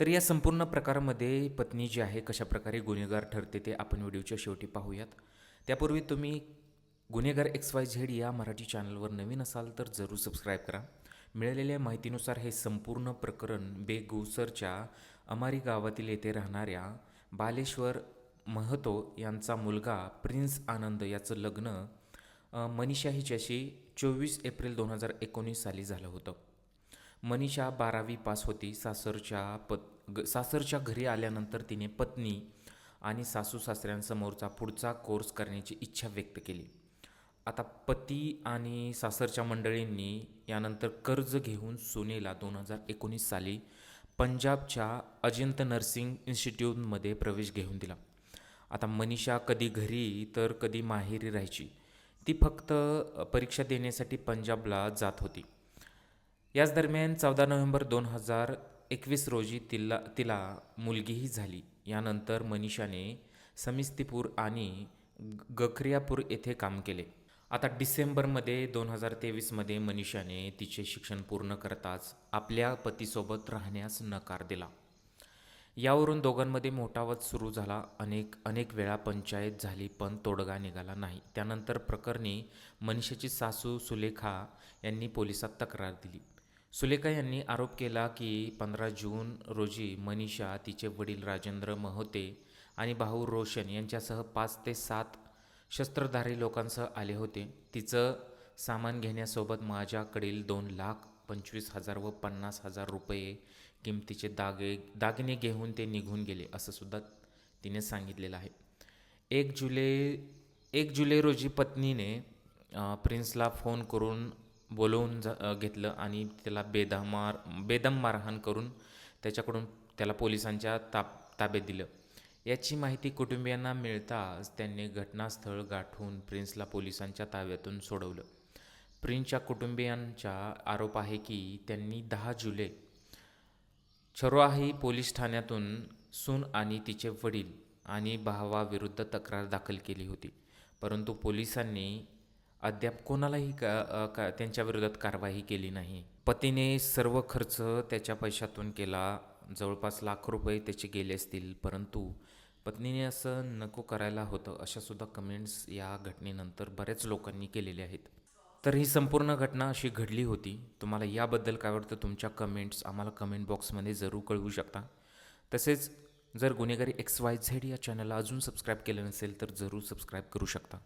तर या संपूर्ण प्रकारामध्ये पत्नी जी आहे कशाप्रकारे गुन्हेगार ठरते ते आपण व्हिडिओच्या शेवटी पाहूयात. त्यापूर्वी तुम्ही गुन्हेगार एक्स वाय झेड या मराठी चॅनलवर नवीन असाल तर जरूर सबस्क्राईब करा. मिळालेल्या माहितीनुसार हे संपूर्ण प्रकरण बेगुसरच्या अमारी गावातील येथे राहणाऱ्या बालेश्वर महतो यांचा मुलगा प्रिन्स आनंद याचं लग्न मनीषा हिच्याशी चोवीस एप्रिल दोन हजार एकोणीस साली झालं होतं. मनीषा बारावी पास होती. सासरच्या पत ग सासरच्या घरी आल्यानंतर तिने पत्नी आणि सासू सासऱ्यांसमोरचा पुढचा कोर्स करण्याची इच्छा व्यक्त केली. आता पती आणि सासरच्या मंडळींनी यानंतर कर्ज घेऊन सोनेला दोन हजार एकोणीस साली पंजाबच्या अजिंत नर्सिंग इन्स्टिट्यूटमध्ये प्रवेश घेऊन दिला. आता मनीषा कधी घरी तर कधी माहेरी राहायची. ती फक्त परीक्षा देण्यासाठी पंजाबला जात होती. याच दरम्यान चौदा नोव्हेंबर दोन हजार एकवीस रोजी तिला तिला मुलगीही झाली. यानंतर मनीषाने समिस्तीपूर आणि ग- गखरियापूर येथे काम केले. आता डिसेंबरमध्ये दोन हजार तेवीसमध्ये मनीषाने तिचे शिक्षण पूर्ण करताच आपल्या पतीसोबत राहण्यास नकार दिला. यावरून दोघांमध्ये मोठा सुरू झाला. अनेक अनेक वेळा पंचायत झाली पण तोडगा निघाला नाही. त्यानंतर प्रकरणी मनीषाची सासू सुलेखा यांनी पोलिसात तक्रार दिली. सुलेखा यांनी आरोप केला की पंधरा जून रोजी मनीषा तिचे वडील राजेंद्र महोते आणि भाऊ रोशन यांच्यासह पाच ते सात शस्त्रधारी लोकांसह आले होते. तिचं सामान घेण्यासोबत माझ्याकडील दोन लाख पंचवीस हजार व पन्नास हजार रुपये किमतीचे दागे दागिने घेऊन ते निघून गेले असं सुद्धा तिने सांगितलेलं आहे. एक जुलै एक जुलै रोजी पत्नीने प्रिन्सला फोन करून बोलवून ज घेतलं आणि त्याला बेदमार बेदम मारहाण करून त्याच्याकडून त्याला पोलिसांच्या ताब ताब्यात दिलं. याची माहिती कुटुंबियांना मिळताच त्यांनी घटनास्थळ गाठून प्रिन्सला पोलिसांच्या ताब्यातून सोडवलं. प्रिन्सच्या कुटुंबियांचा आरोप आहे की त्यांनी दहा जुलै छरोआही पोलीस ठाण्यातून सून आणि तिचे वडील आणि भावाविरुद्ध तक्रार दाखल केली होती. परंतु पोलिसांनी अद्याप कोणालाही का, का त्यांच्या विरोधात कारवाई केली नाही. पतीने सर्व खर्च त्याच्या पैशातून केला. जवळपास लाख रुपये त्याचे गेले असतील परंतु पत्नीने असं नको करायला होतं अशासुद्धा कमेंट्स या घटनेनंतर बऱ्याच लोकांनी केलेल्या आहेत. तर ही संपूर्ण घटना अशी घडली होती. तुम्हाला याबद्दल काय वाटतं तुमच्या कमेंट्स आम्हाला कमेंट बॉक्समध्ये जरूर कळवू शकता. तसेच जर गुन्हेगारी एक्स वाय झेड या चॅनलला अजून सबस्क्राईब केलं नसेल तर जरूर सबस्क्राईब करू शकता.